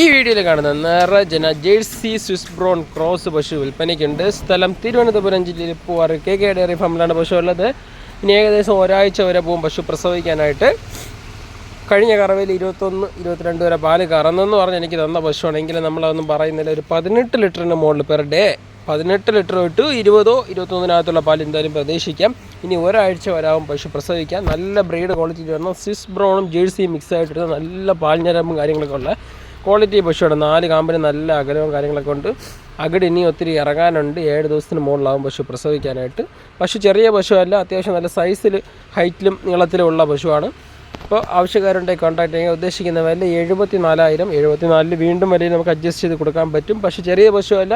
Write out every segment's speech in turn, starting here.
ഈ വീഡിയോയിൽ കാണുന്ന നിറജന ജേഴ്സി സ്വിസ് ബ്രോൺ ക്രോസ് പശു വിൽപ്പനയ്ക്കുണ്ട്. സ്ഥലം തിരുവനന്തപുരം ജില്ലയിൽ പൂവാറ് കെ കെ ഡയറി ഫാമിലാണ് പശു ഉള്ളത്. ഇനി ഏകദേശം ഒരാഴ്ച വരെ പോകും പശു പ്രസവിക്കാനായിട്ട്. കഴിഞ്ഞ കറവയിൽ ഇരുപത്തൊന്ന് ഇരുപത്തിരണ്ട് വരെ പാൽ കറന്നെന്ന് പറഞ്ഞ് എനിക്ക് തന്ന പശുവാണെങ്കിൽ നമ്മളതൊന്നും പറയുന്നില്ല. ഒരു പതിനെട്ട് ലിറ്ററിന് മുകളിൽ പെർ ഡേ. പതിനെട്ട് ലിറ്റർ തൊട്ട് ഇരുപതോ ഇരുപത്തൊന്നിനകത്തുള്ള പാൽ എന്തായാലും പ്രതീക്ഷിക്കാം. ഇനി ഒരാഴ്ച വരാവും പശു പ്രസവിക്കാം നല്ല ബ്രീഡ് ക്വാളിറ്റി വരണം സ്വിസ് ബ്രൗണും ജേഴ്സിയും മിക്സ് ആയിട്ടിരുന്ന നല്ല പാൽ ഞരമ്പും കാര്യങ്ങളൊക്കെ ഉള്ള ക്വാളിറ്റി പശുവാണ് നാല് കാമ്പിന് നല്ല അകലവും കാര്യങ്ങളൊക്കെ ഉണ്ട്. അകിട് ഇനി ഒത്തിരി ഇറങ്ങാനുണ്ട്. ഏഴ് ദിവസത്തിന് മുകളിലാവും പശു പ്രസവിക്കാനായിട്ട്. പശു ചെറിയ പശുവല്ല അത്യാവശ്യം നല്ല സൈസിൽ ഹൈറ്റിലും നീളത്തിലും ഉള്ള പശുവാണ് അപ്പോൾ ആവശ്യക്കാരുണ്ടെങ്കിൽ കോൺടാക്ട് ചെയ്യാൻ ഉദ്ദേശിക്കുന്ന വില എഴുപത്തി നാലായിരം എഴുപത്തി നാലിൽ വീണ്ടും വിലയിൽ നമുക്ക് അഡ്ജസ്റ്റ് ചെയ്ത് കൊടുക്കാൻ പറ്റും. പക്ഷേ ചെറിയ പശുവല്ല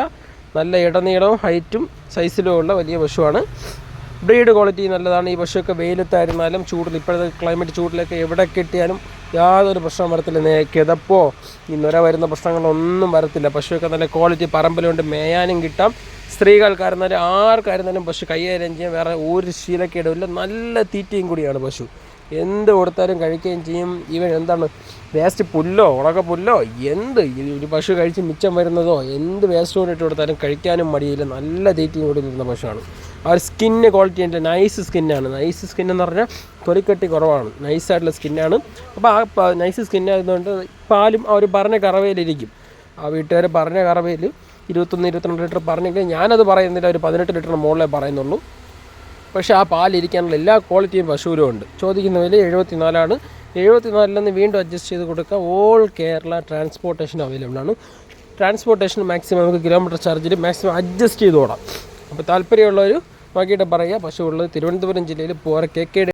നല്ല ഇടനീളവും ഹൈറ്റും സൈസിലും ഉള്ള വലിയ പശുവാണ് ബ്രീഡ് ക്വാളിറ്റി നല്ലതാണ്. ഈ പശുവൊക്കെ വെയിലത്തായിരുന്നാലും ചൂടിൽ ഇപ്പോഴത്തെ ക്ലൈമറ്റ് ചൂടിലൊക്കെ എവിടെ കിട്ടിയാലും യാതൊരു പ്രശ്നം വരത്തില്ല. കിതപ്പോ ഈ വരുന്ന പ്രശ്നങ്ങളൊന്നും വരത്തില്ല. പശുവൊക്കെ നല്ല ക്വാളിറ്റി പറമ്പിലുണ്ട്. മേയാനും കിട്ടാം. സ്ത്രീകൾക്കായിരുന്നാലും ആർക്കായിരുന്നാലും പശു കൈകാര്യം ചെയ്യാൻ വേറെ ഒരു ശീലക്കേടുമില്ല നല്ല തീറ്റയും കൂടിയാണ് പശു. എന്ത് കൊടുത്താലും കഴിക്കുകയും ചെയ്യും. ഇവൻ എന്താണ് വേസ്റ്റ് പുല്ലോ ഉണക്ക പുല്ലോ എന്ത് ഒരു പശു കഴിച്ച് മിച്ചം വരുന്നതോ എന്ത് വേസ്റ്റ് കൊണ്ടിട്ട് കൊടുത്താലും കഴിക്കാനും മടിയില്ല. നല്ല തീറ്റയും കൂടി നിൽക്കുന്ന പശുവാണ്. ആ ഒരു സ്കിന്നിന്റെ ക്വാളിറ്റി ഉണ്ട് നൈസ് സ്കിന്നാണ് നൈസ് സ്കിൻ എന്ന് പറഞ്ഞാൽ തൊലിക്കെട്ടി കുറവാണ്. നൈസായിട്ടുള്ള സ്കിന്നാണ് അപ്പോൾ ആ നൈസ് സ്കിന്നായതുകൊണ്ട് പാലും ആ ഒരു പറഞ്ഞ കറവയിലിരിക്കും. ആ വീട്ടുകാർ പറഞ്ഞ കറവയിൽ ഇരുപത്തൊന്ന് ഇരുപത്തിരണ്ട് ലിറ്റർ പറഞ്ഞെങ്കിൽ ഞാനത് പറയുന്നില്ല ഒരു പതിനെട്ട് ലിറ്ററിന് മുകളിലേ പറയുന്നുള്ളൂ. പക്ഷേ ആ പാലിരിക്കാനുള്ള എല്ലാ ക്വാളിറ്റിയും പശുവിലും ഉണ്ട്. ചോദിക്കുന്ന വില എഴുപത്തി നാലാണ് എഴുപത്തി നാലിൽ നിന്ന് വീണ്ടും അഡ്ജസ്റ്റ് ചെയ്ത് കൊടുക്കുക. ഓൾ കേരള ട്രാൻസ്പോർട്ടേഷൻ അവൈലബിൾ ആണ്. ട്രാൻസ്പോർട്ടേഷൻ മാക്സിമം നമുക്ക് കിലോമീറ്റർ ചാർജിൽ മാക്സിമം അഡ്ജസ്റ്റ് ചെയ്ത് ഓടാം. അപ്പോൾ താല്പര്യമുള്ളവർ നോക്കിയിട്ട് പറയുക. പശു ഉള്ളത് തിരുവനന്തപുരം ജില്ലയിൽ പോര കെ കെ